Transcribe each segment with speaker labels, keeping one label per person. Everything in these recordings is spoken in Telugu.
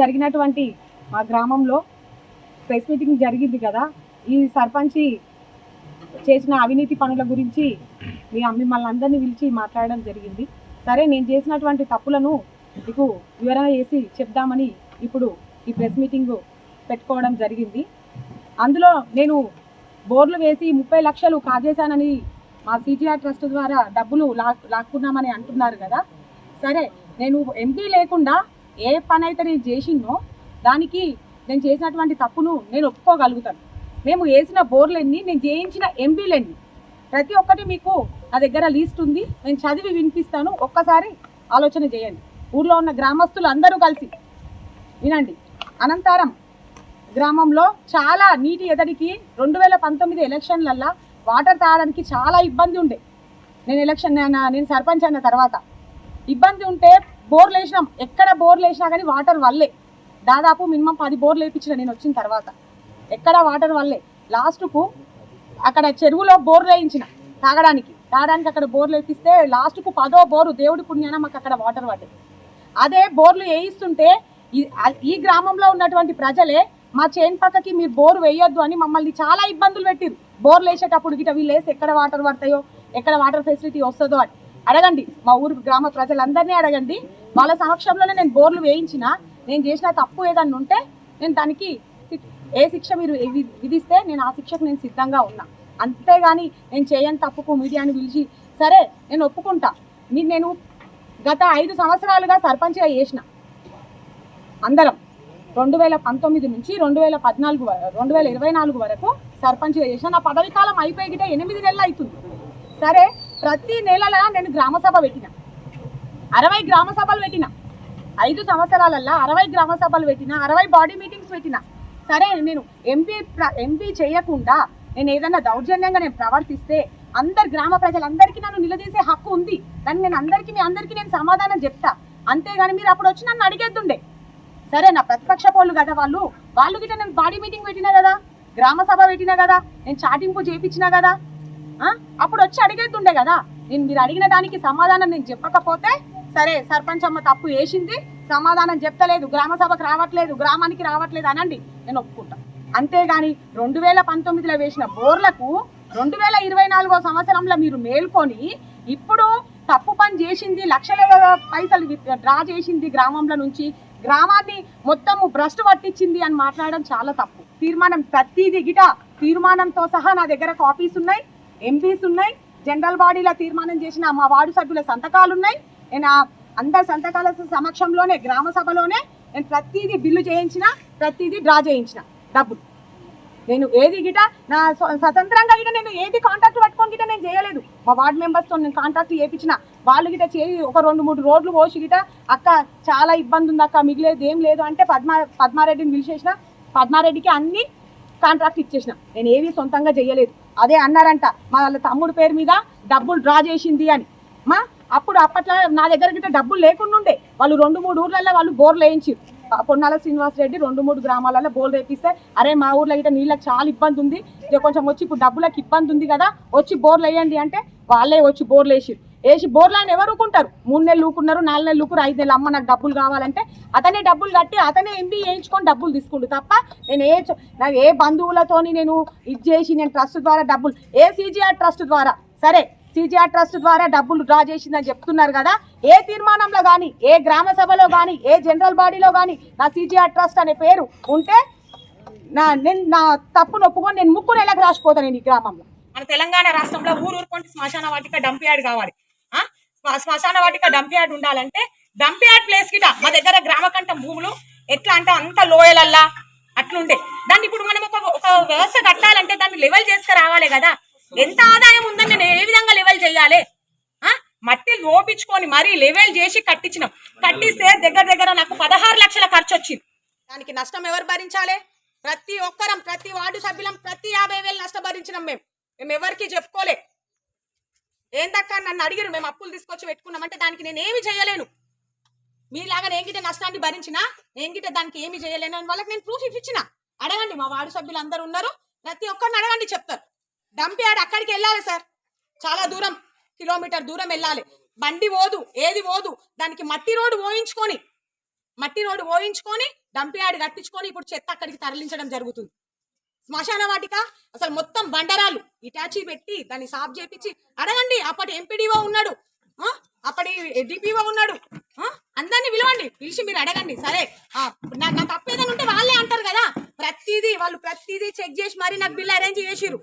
Speaker 1: జరిగినటువంటి మా గ్రామంలో ప్రెస్ మీటింగ్ జరిగింది కదా. ఈ సర్పంచి చేసిన అవినీతి పనుల గురించి మీ మిమ్మల్ని అందరినీ పిలిచి మాట్లాడడం జరిగింది. సరే నేను చేసినటువంటి తప్పులను మీకు వివరణ చేసి చెప్దామని ఇప్పుడు ఈ ప్రెస్ మీటింగ్ పెట్టుకోవడం జరిగింది. అందులో నేను బోర్లు వేసి ముప్పై లక్షలు కాజేశానని మా సిజిఆర్ ట్రస్ట్ ద్వారా డబ్బులు లాక్కున్నామని అంటున్నారు కదా. సరే నేను ఎంపీ లేకుండా ఏ పని అయితే నేను చేసిందో దానికి నేను చేసినటువంటి తప్పును నేను ఒప్పుకోగలుగుతాను. మేము వేసిన బోర్లన్నీ నేను చేయించిన ఎంబీలన్నీ ప్రతి ఒక్కటి మీకు నా దగ్గర లీస్ట్ ఉంది. నేను చదివి వినిపిస్తాను. ఒక్కసారి ఆలోచన చేయండి. ఊర్లో ఉన్న గ్రామస్తులు అందరూ కలిసి వినండి. అనంతరం గ్రామంలో చాలా నీటి ఎదడికి రెండు వేల పంతొమ్మిది ఎలక్షన్లల్లో వాటర్ తాగడానికి చాలా ఇబ్బంది ఉండే. నేను ఎలక్షన్ నేను సర్పంచ్ అయిన తర్వాత ఇబ్బంది ఉంటే బోర్లు వేసినాం. ఎక్కడ బోర్లు వేసినా కానీ వాటర్ వల్లే. దాదాపు మినిమం పది బోర్లు వేయించిన నేను వచ్చిన తర్వాత. ఎక్కడ వాటర్ వల్లే. లాస్ట్కు అక్కడ చెరువులో బోర్లు వేయించిన తాగడానికి. తాగడానికి అక్కడ బోర్లు వేపిస్తే లాస్ట్కు పదో బోరు దేవుడి పుణ్యాన మాకు అక్కడ వాటర్ పడ్డది. అదే బోర్లు వేయిస్తుంటే ఈ- గ్రామంలో ఉన్నటువంటి ప్రజలే మా చేన్ పక్కకి మీరు బోర్ వేయొద్దు అని మమ్మల్ని చాలా ఇబ్బందులు పెట్టిరు బోర్లు వేసేటప్పుడు గిట వీళ్ళు వేసి ఎక్కడ వాటర్ పడతాయో ఎక్కడ వాటర్ ఫెసిలిటీ వస్తుందో అని. అడగండి. మా ఊరు గ్రామ ప్రజలందరినీ అడగండి. వాళ్ళ సమక్షంలోనే నేను బోర్లు వేయించిన నేను చేసిన తప్పు ఏదన్నా ఉంటే నేను దానికి ఏ శిక్ష మీరు విధిస్తే నేను ఆ శిక్షకు నేను సిద్ధంగా ఉన్నా. అంతేగాని నేను చేయని తప్పుకు మీడియాని పిలిచి సరే నేను ఒప్పుకుంటా. మీరు నేను గత ఐదు సంవత్సరాలుగా సర్పంచ్గా చేసిన అందరం రెండు వేల పంతొమ్మిది నుంచి రెండు వేల పద్నాలుగు వ- రెండు వేల ఇరవై నాలుగు వరకు సర్పంచ్గా చేసిన. నా పదవి కాలం అయిపోయి గిట ఎనిమిది నెలలు అవుతుంది. సరే ప్రతి నెలలా నేను గ్రామ సభ పెట్టిన. అరవై గ్రామ సభలు పెట్టిన. ఐదు సంవత్సరాలల్లో అరవై గ్రామ సభలు పెట్టిన అరవై బాడీ మీటింగ్స్ పెట్టిన. సరే నేను ఎంపీ ఎంపీ చేయకుండా నేను ఏదైనా దౌర్జన్యంగా నేను ప్రవర్తిస్తే అందరు గ్రామ ప్రజలందరికీ నన్ను నిలదీసే హక్కు ఉంది. దాన్ని నేను అందరికీ మీ అందరికీ నేను సమాధానం చెప్తా. అంతేగాని మీరు అప్పుడు వచ్చి నన్ను అడిగేద్దుండే. సరే నా ప్రతిపక్ష పోళ్ళు కదా వాళ్ళు. వాళ్ళు గిట్ట నేను బాడీ మీటింగ్ పెట్టినా కదా గ్రామ సభ పెట్టినా కదా నేను చాటింపు చేయించినా కదా అప్పుడు వచ్చి అడిగేది కదా. నేను మీరు అడిగిన దానికి సమాధానం నేను చెప్పకపోతే సరే సర్పంచ్ అమ్మ తప్పు వేసింది సమాధానం చెప్తలేదు గ్రామ సభకు రావట్లేదు గ్రామానికి రావట్లేదు అనండి. నేను ఒప్పుకుంటా. అంతేగాని రెండు వేల పంతొమ్మిదిలో వేసిన బోర్లకు రెండు వేల ఇరవై నాలుగో సంవత్సరంలో మీరు మేల్కొని ఇప్పుడు తప్పు పని చేసింది లక్షల పైసలు డ్రా చేసింది గ్రామంలో నుంచి గ్రామాన్ని మొత్తము భ్రష్టు పట్టించింది అని మాట్లాడడం చాలా తప్పు. తీర్మానం ప్రతిది గిట తీర్మానంతో సహా నా దగ్గర కాపీస్ ఉన్నాయి ఎంపీస్ ఉన్నాయి. జనరల్ బాడీలో తీర్మానం చేసిన మా వార్డు సభ్యుల సంతకాలు ఉన్నాయి నేను అందరి సంతకాల సమక్షంలోనే గ్రామ సభలోనే నేను ప్రతిదీ బిల్లు చేయించిన ప్రతిదీ డ్రా చేయించిన డబ్బులు. నేను ఏది గిట నా స్వ- స్వతంత్రంగా గిట నేను ఏది కాంట్రాక్ట్ పట్టుకొని గిట నేను చేయలేదు. మా వార్డ్ మెంబర్స్తో నేను కాంట్రాక్ట్ చేయించిన వాళ్ళు గిట చేయి ఒక రెండు మూడు రోడ్లు పోసి గిట అక్క చాలా ఇబ్బంది ఉంది అక్క మిగిలేదు ఏం లేదు అంటే పద్మా పద్మారెడ్డిని పిలిచేసిన పద్మారెడ్డికి అన్ని కాంట్రాక్ట్ ఇచ్చేసిన. నేను ఏవి సొంతంగా చేయలేదు. అదే అన్నారంట మా వాళ్ళ తమ్ముడు పేరు మీద డబ్బులు డ్రా చేసింది అని. మా అప్పుడు అప్పట్లో నా దగ్గర గిట్ట డబ్బులు లేకుండా ఉండే. వాళ్ళు రెండు మూడు ఊర్లలో వాళ్ళు బోర్లు వేయించారు. పొన్నాల శ్రీనివాస్ రెడ్డి రెండు మూడు గ్రామాలలో బోర్లు వేపిస్తే అరే మా ఊర్లో గిట్ట నీళ్ళకి చాలా ఇబ్బంది ఉంది. కొంచెం వచ్చి ఇప్పుడు డబ్బులకు ఇబ్బంది ఉంది కదా వచ్చి బోర్లు వేయండి అంటే వాళ్ళే వచ్చి బోర్లు వేసి వేసి బోర్లు ఎవరు ఊకుంటారు మూడు నెలలు ఊకున్నారు నాలుగు నెలలు ఊకురు ఐదు నెలలు అమ్మ నాకు డబ్బులు కావాలంటే అతనే డబ్బులు కట్టి అతనే ఎంబీ వేయించుకొని డబ్బులు తీసుకుంటు తప్ప నేను ఏ చో- నాకు ఏ బంధువులతోని నేను ఇది చేసి నేను ట్రస్ట్ ద్వారా డబ్బులు ఏ సీజీఆర్ ట్రస్ట్ ద్వారా సరే సీజీఆర్ ట్రస్ట్ ద్వారా డబ్బులు డ్రా చేసిందని చెప్తున్నారు కదా ఏ తీర్మానంలో కానీ ఏ గ్రామ సభలో కానీ ఏ జనరల్ బాడీలో కానీ నా సీజీఆర్ ట్రస్ట్ అనే పేరు ఉంటే నా నేను నా తప్పును ఒప్పుకొని నేను ముక్కు నెలకు రాసిపోతాను నేను ఈ గ్రామంలో. మన తెలంగాణ రాష్ట్రంలో ఊరు ఊరుకుంటే శ్మశాన వాటిక డంప్ యార్డ్ కావాలి. శ్మశాన వాటిక డంప్ యార్డ్ ఉండాలంటే డంప్ యార్డ్ ప్లేస్ కిట మా దగ్గర గ్రామకంఠం భూములు ఎట్లా అంటే అంత లోయలల్లా అట్లుండే. దాన్ని ఇప్పుడు మనం ఒక ఒక వ్యవస్థ కట్టాలంటే దాన్ని లెవెల్ చేసుకు రావాలి కదా. ఎంత ఆదాయం ఉందని నేను ఏ విధంగా లెవెల్ చేయాలి? మట్టి లోపించుకొని మరీ లెవెల్ చేసి కట్టించినాం. కట్టిస్తే దగ్గర దగ్గర నాకు పదహారు లక్షల ఖర్చు వచ్చింది దానికి నష్టం ఎవరు భరించాలి? ప్రతి ఒక్కరం ప్రతి వార్డు సభ్యులం ప్రతి యాభై వేలు నష్టం భరించినాం మేము. మేము ఎవరికి చెప్పుకోలే. ఏందక్క నన్ను అడిగిరు? మేము అప్పులు తీసుకొచ్చి పెట్టుకున్నామంటే దానికి నేను ఏమి చేయలేను. మీలాగా నేను గిట్ట నష్టాన్ని భరించినా నేను గిట్ట దానికి ఏమి చేయలేను అని వాళ్ళకి నేను ప్రూఫ్ ఇచ్చిన అడగండి మా వార్డు సభ్యులు అందరు ఉన్నారు. ప్రతి ఒక్కరిని అడగండి చెప్తారు. డంప్ అక్కడికి వెళ్ళాలి సార్. చాలా దూరం కిలోమీటర్ దూరం వెళ్ళాలి. బండి పోదు ఏది పోదు. దానికి మట్టి రోడ్డు పోయించుకొని
Speaker 2: మట్టి రోడ్డు పోయించుకొని డంపింగ్ కట్టించుకొని ఇప్పుడు చెత్త అక్కడికి తరలించడం జరుగుతుంది. శ్మశాన వాటిక. అసలు మొత్తం బండరాలు ఇటాచి పెట్టి దాన్ని సాఫ్ చేపించి అడగండి అప్పటి ఎంపీడీఓ ఉన్నాడు. అప్పటి డిపిఓ ఉన్నాడు. అందరినీ పిలవండి పిలిచి మీరు అడగండి. సరే నాకు నా తప్పు ఏదైనా ఉంటే వాళ్ళే అంటారు కదా. ప్రతిదీ వాళ్ళు ప్రతిదీ చెక్ చేసి మరి నాకు బిల్ అరేంజ్ చేసిరు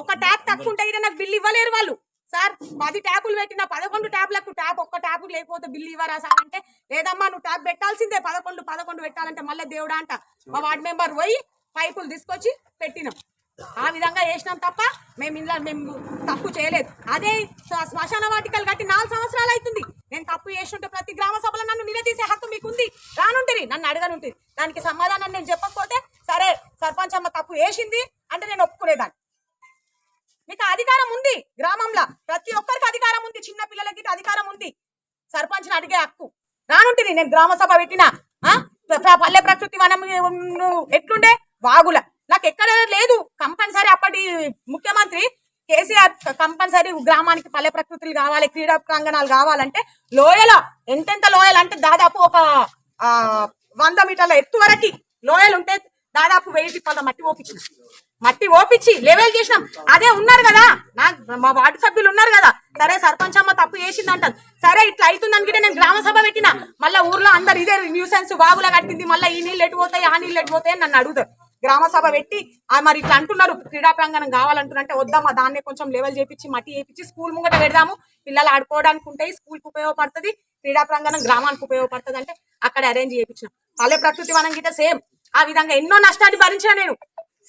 Speaker 2: ఒక ట్యాప్ తక్కువ ఉంటే నాకు బిల్ ఇవ్వలేరు వాళ్ళు. సార్ పది ట్యాపులు పెట్టిన పదకొండు ట్యాప్లకు ట్యాప్ ఒక్క ట్యాప్ లేకపోతే బిల్ ఇవ్వరా సార్ అంటే లేదమ్మా నువ్వు ట్యాప్ పెట్టాల్సిందే. పదకొండు పదకొండు పెట్టాలంటే మళ్ళీ దేవుడా అంట. మా వార్డ్ మెంబర్ పోయి పైపులు తీసుకొచ్చి పెట్టినాం. ఆ విధంగా చేసినాం తప్ప మేము ఇంట్లో మేము తప్పు చేయలేదు. అదే శ్మశాన వాటికలు కట్టి నాలుగు సంవత్సరాలు అవుతుంది నేను తప్పు చేస్తుంటే ప్రతి గ్రామ సభలో నన్ను నిలదీసే హక్కు మీకుంది. రానుంటుంది నన్ను అడగనుంటుంది దానికి సమాధానం నేను చెప్పకపోతే సరే సర్పంచ్ అమ్మ తప్పు వేసింది అంటే నేను ఒప్పుకునేదాన్ని. మీకు అధికారం ఉంది గ్రామంలో. ప్రతి ఒక్కరికి అధికారం ఉంది. చిన్న పిల్లలకి అధికారం ఉంది. సర్పంచ్ని అడిగే హక్కు. రానుంటుంది నేను గ్రామ సభ పెట్టిన ఆ? ప్ర- ప్ర- పల్లె ప్రకృతి వనం ఉమ్, ఎట్లుండే వాగుల. నాకు ఎక్కడ లేదు. కంపల్సరీ అప్పటి ముఖ్యమంత్రి కేసీఆర్ కంపల్సరీ గ్రామానికి పల్లె ప్రకృతులు కావాలి క్రీడా ప్రాంగణాలు కావాలంటే లోయల ఎంతెంత లోయలు అంటే దాదాపు ఒక వంద మీటర్ల ఎత్తు వరకు లోయలు ఉంటే దాదాపు వెయ్యి పద మట్టి ఓపించిన. మట్టి ఓపించి లెవెల్ చేసినాం. అదే ఉన్నారు కదా. నా మా వార్డు సభ్యులు ఉన్నారు కదా. సరే సర్పంచ్ అమ్మ తప్పు చేసింది అంటారు సరే ఇట్లా అవుతుంది అనుకుంటే నేను గ్రామ సభ పెట్టిన. మళ్ళీ ఊర్లో అందరు ఇదే న్యూసెన్స్ వాగులా కట్టింది. మళ్ళీ ఈ నీళ్ళు ఎటు పోతాయి ఆ నీళ్ళు ఎటు పోతాయి నన్ను అడుగుతారు. గ్రామ సభ పెట్టి ఆ మరి ఇట్లా అంటున్నారు క్రీడా ప్రాంగణం కావాలంటున్నారంటే వద్దామా దాన్నే కొంచెం లెవెల్ చేపించి మట్టి చేపించి స్కూల్ ముంగట పెడదాము. పిల్లలు ఆడుకోవడానికి ఉంటాయి స్కూల్కి ఉపయోగపడుతుంది క్రీడా ప్రాంగణం గ్రామానికి ఉపయోగపడుతుంది అంటే అక్కడ అరేంజ్ చేయించిన పల్లె ప్రకృతి వనం గిట్ట సేమ్. ఆ విధంగా ఎన్నో నష్టాన్ని భరించిన నేను.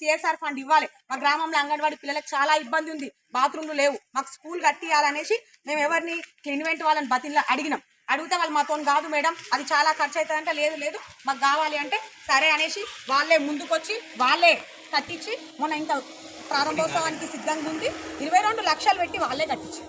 Speaker 2: సిఎస్ఆర్ ఫండ్ ఇవ్వాలి. మా గ్రామంలో అంగన్వాడీ పిల్లలకు చాలా ఇబ్బంది ఉంది. బాత్రూమ్లు లేవు. మాకు స్కూల్ కట్టియాలనేసి మేము ఎవరిని ఇన్వెంట్ వాళ్ళని బతిలో అడిగినాం. అడిగితే వాళ్ళు మాతో కాదు మేడం. అది చాలా ఖర్చు అవుతుంది లేదు లేదు. మాకు కావాలి అంటే సరే అనేసి వాళ్ళే ముందుకొచ్చి వాళ్ళే కట్టించి మొన్న ఇంత ప్రారంభోత్సవానికి సిద్ధంగా ఉంది ఇరవై రెండు లక్షలు పెట్టి వాళ్ళే కట్టించి.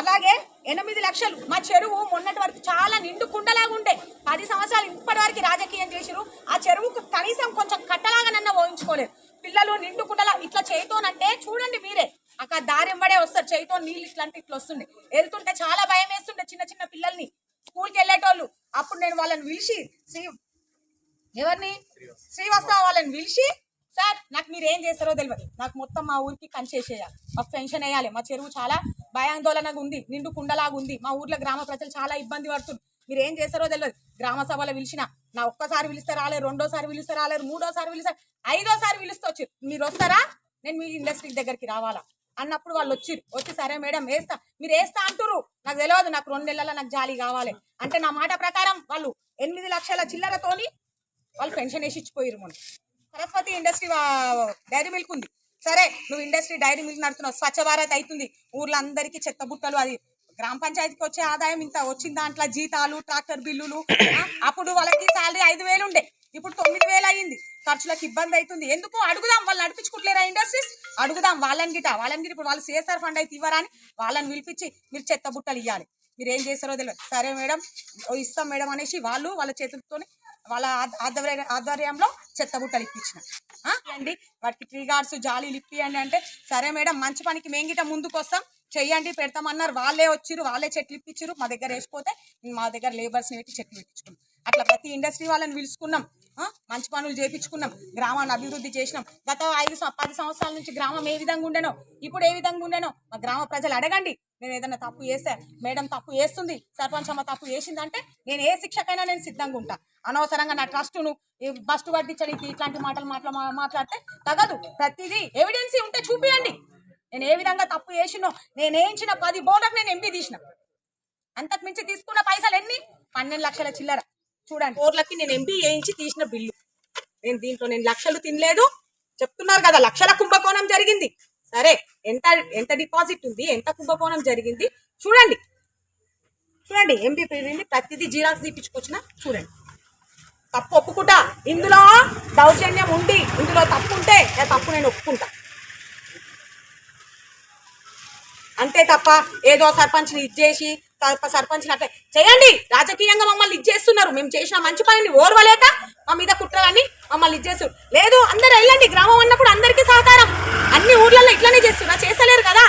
Speaker 2: అలాగే ఎనిమిది లక్షలు. మా చెరువు మొన్నటి వరకు చాలా నిండు కుండలాగా ఉండే. పది సంవత్సరాలు ఇప్పటి వరకు రాజకీయం చేసిరు ఆ చెరువుకు కనీసం కొంచెం కట్టలాగానన్నా ఊహించుకోలేదు. పిల్లలు నిండు కుండలా ఇట్లా చేయతోనంటే చూడండి మీరే. అక్కడ దారి వస్తారు. చేయితో నీళ్ళు ఇట్లాంటి ఇట్లా వస్తుండే. వెళ్తుంటే చాలా భయం వేస్తుండే చిన్న చిన్న పిల్లల్ని. స్కూల్కి వెళ్ళేటోళ్ళు. అప్పుడు నేను వాళ్ళని పిలిచి శ్రీ ఎవరిని? శ్రీవాస్తవ వాళ్ళని పిలిచి సార్ నాకు మీరు ఏం చేస్తారో తెలియదు నాకు మొత్తం మా ఊరికి కంచేసేయాలి మాకు పెన్షన్ వేయాలి. మా చెరువు చాలా భయాందోళనగా ఉంది. నిండు కుండలాగా ఉంది. మా ఊర్లో గ్రామ ప్రజలు చాలా ఇబ్బంది పడుతుంది మీరు ఏం చేస్తారో తెలియదు గ్రామ సభలో పిలిచిన నా ఒక్కసారి పిలిస్తే రాలేరు రెండోసారి పిలిస్తే రాలేరు మూడోసారి పిలిస్తే ఐదోసారి పిలుస్తూ వచ్చి మీరు వస్తారా? నేను మీ ఇండస్ట్రీ దగ్గరికి రావాలా? అన్నప్పుడు వాళ్ళు వచ్చిర్రు. వచ్చి సరే మేడం వేస్తా. మీరు వేస్తా అంటురు నాకు తెలియదు నాకు రెండు నెలల నాకు జాలి కావాలి. అంటే నా మాట ప్రకారం వాళ్ళు ఎనిమిది లక్షల చిల్లరతోని వాళ్ళు పెన్షన్ వేసి ఇచ్చిపోయారు మొన్న. సరస్వతి ఇండస్ట్రీ వా- డైరీ మిల్క్ ఉంది. సరే నువ్వు ఇండస్ట్రీ డైరీ మిల్క్ నడుతున్నావు స్వచ్ఛ భారత్ అవుతుంది ఊర్లో అందరికీ చెత్త బుట్టలు అది. గ్రామ పంచాయతీకి వచ్చే ఆదాయం ఇంత. వచ్చిన దాంట్లో జీతాలు ట్రాక్టర్ బిల్లులు అప్పుడు వాళ్ళకి శాలరీ ఐదు వేలు ఉండే. ఇప్పుడు తొమ్మిది వేలు అయింది ఖర్చులకు ఇబ్బంది అవుతుంది. ఎందుకు? అడుగుదాం. వాళ్ళు నడిపించుకుంటలేరా ఇండస్ట్రీస్? అడుగుదాం. వాళ్ళని గిట. వాళ్ళని గిట ఇప్పుడు వాళ్ళు సిఎస్ఆర్ ఫండ్ అయితే ఇవ్వరా అని వాళ్ళని పిలిపించి మీరు చెత్త బుట్టలు ఇవ్వాలి మీరు ఏం చేస్తారో తెలియదు. సరే మేడం ఇస్తాం మేడం అనేసి వాళ్ళు వాళ్ళ చేతులతోని వాళ్ళ ఆధ్వర్య ఆధ్వర్యంలో చెత్త బుట్టలు ఇప్పించిన. అండి వాటికి ట్రీ గార్డ్స్ జాలీలు ఇప్పియండి అంటే సరే మేడం మంచి పనికి మేము గిట ముందుకు వస్తాం చెయ్యండి. పెడతామన్నారు. వాళ్ళే వచ్చిర్రు. వాళ్ళే చెట్లు ఇప్పించారు మా దగ్గర వేసిపోతే మా దగ్గర లేబర్స్ని పెట్టి చెట్లు పెట్టించుకున్నాం అట్లా ప్రతి ఇండస్ట్రీ వాళ్ళని పిలుచుకున్నాం. మంచి పనులు చేపించుకున్నాం. గ్రామాన్ని అభివృద్ధి చేసినాం. గత ఐదు పది సంవత్సరాల నుంచి గ్రామం ఏ విధంగా ఉండేనో ఇప్పుడు ఏ విధంగా ఉండేనో మా గ్రామ ప్రజలు అడగండి. నేను ఏదైనా తప్పు చేస్తే మేడం తప్పు చేస్తుంది సర్పంచ్ అమ్మ తప్పు చేసిందంటే నేను ఏ శిక్షకైనా నేను సిద్ధంగా ఉంటా. అనవసరంగా నా ట్రస్టును బస్టు పట్టించడానికి ఇట్లాంటి మాటలు మాట్లా మాట్లాడితే తగదు. ప్రతిదీ ఎవిడెన్సీ ఉంటే చూపియండి. నేను ఏ విధంగా తప్పు చేసినో నేను వేయించిన పది బోర్డర్కి నేను ఎంపీ తీసిన. అంతకు మించి తీసుకున్న పైసలు ఎన్ని? పన్నెండు లక్షల చిల్లర. చూడండి. బోర్లకి నేను ఎంపీ వేయించి తీసిన బిల్లు. నేను దీంట్లో నేను లక్షలు తినలేదు. చెప్తున్నారు కదా లక్షల కుంభకోణం జరిగింది. సరే ఎంత ఎంత డిపాజిట్ ఉంది ఎంత కుంభకోణం జరిగింది చూడండి. చూడండి ఎంపీ పెరిగింది ప్రతిదీ జీరాక్స్ తీపించుకొచ్చిన చూడండి. తప్పు ఒప్పుకుంటా? ఇందులో దౌర్జన్యం ఉండి ఇందులో తప్పు ఉంటే ఆ తప్పు నేను ఒప్పుకుంటా. అంతే తప్ప ఏదో సర్పంచ్ని ఇచ్చేసి సర్పంచ్ని అట్లా చేయండి. రాజకీయంగా మమ్మల్ని ఇచ్చేస్తున్నారు మేము చేసిన మంచి పనిని ఓర్వలేక మా మీద కుట్రలని మమ్మల్ని ఇచ్చేస్తారు లేదు అందరు వెళ్ళండి. గ్రామం అన్నప్పుడు అందరికీ సహకారం. అన్ని ఊర్లలో ఇట్లనే చేస్తున్నా చేస్తలేరు కదా.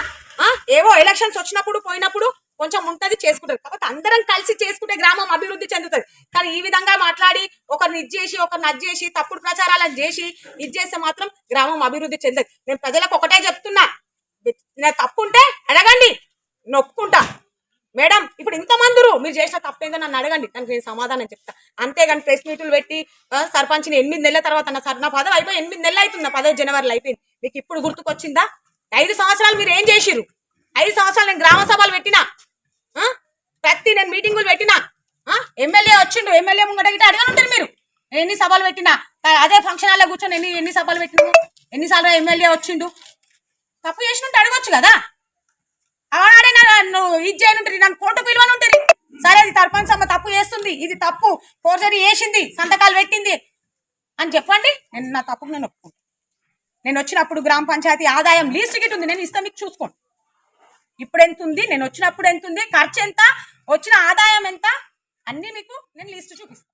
Speaker 2: ఏవో ఎలక్షన్స్ వచ్చినప్పుడు పోయినప్పుడు కొంచెం ఉంటుంది చేసుకుంటారు. కాబట్టి అందరం కలిసి చేసుకుంటే గ్రామం అభివృద్ధి చెందుతుంది. కానీ ఈ విధంగా మాట్లాడి ఒకరిని ఇది చేసి ఒకరిని అది చేసి తప్పుడు ప్రచారాలను చేసి ఇది చేస్తే మాత్రం గ్రామం అభివృద్ధి చెందదు నేను ప్రజలకు ఒకటే చెప్తున్నా. నా తప్పు ఉంటే అడగండి. నొప్పుకుంటా. మేడం ఇప్పుడు ఇంతమందురు మీరు చేసిన తప్పేందో నన్ను అడగండి దానికి నేను సమాధానం చెప్తా. అంతేగాని ప్రెస్ మీట్లు పెట్టి సర్పంచ్ని ఎనిమిది నెలల తర్వాత నా సర్ నా పదవి అయిపోయి ఎనిమిది నెలలు అవుతుంది నా పదవి జనవరిలో అయిపోయింది. మీకు ఇప్పుడు గుర్తుకొచ్చిందా? ఐదు సంవత్సరాలు మీరు ఏం చేసిరు ఐదు సంవత్సరాలు నేను గ్రామ సభలు పెట్టినా? ఆ? ప్రతి నేను మీటింగులు పెట్టినా? ఆ? ఎమ్మెల్యే వచ్చిండు ఎమ్మెల్యే ముంగట గిట్ట అడగని ఉంటారు మీరు. ఎన్ని సభలు పెట్టినా? అదే ఫంక్షన్ హాల్లో కూర్చొని ఎన్ని ఎన్ని సభలు పెట్టినా? ఎన్నిసార్లు ఎమ్మెల్యే వచ్చిండు? తప్పు చేసినట్టు అడగొచ్చు కదా? ఇది చేయనుంటారు నన్ను కోర్టు పిలువనుంటారు. సరే అది సర్పంచ్ అమ్మ తప్పు చేస్తుంది ఇది తప్పు. ఫోర్జరీ వేసింది సంతకాలు పెట్టింది. అని చెప్పండి నేను నా తప్పుకు నేను ఒప్పుకుంటాను నేను వచ్చినప్పుడు గ్రామ పంచాయతీ ఆదాయం లీస్ట్ టికెట్ ఉంది నేను ఇస్తాను మీకు చూసుకోండి. ఇప్పుడు ఎంత ఉంది నేను వచ్చినప్పుడు ఎంత ఉంది ఖర్చు ఎంత వచ్చిన ఆదాయం ఎంత అన్నీ మీకు నేను లిస్ట్ చూపిస్తాను